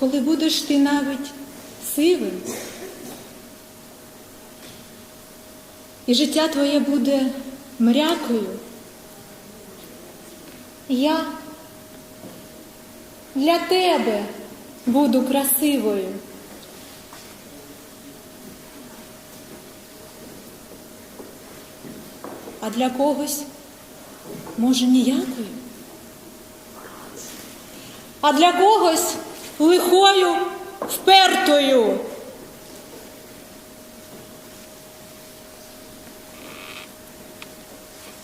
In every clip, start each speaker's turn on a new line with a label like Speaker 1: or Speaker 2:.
Speaker 1: коли будеш ти навіть сивим, і життя твоє буде мрякою, я для тебе буду красивою. А для когось може ніякою. А для когось лихою, впертою.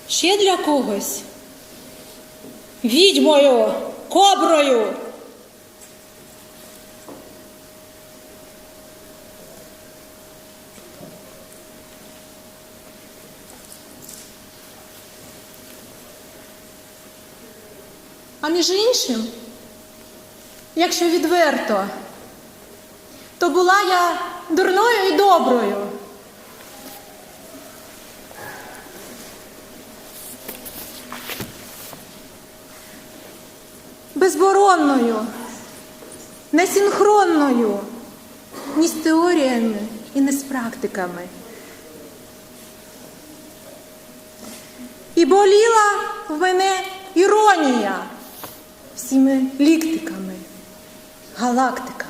Speaker 1: Ще для когось відьмою, коброю. А між іншим, якщо відверто, то була я дурною і доброю. Безборонною, несинхронною, ні з теоріями і не з практиками. І боліла в мене іронія всіми ліктиками, галактика.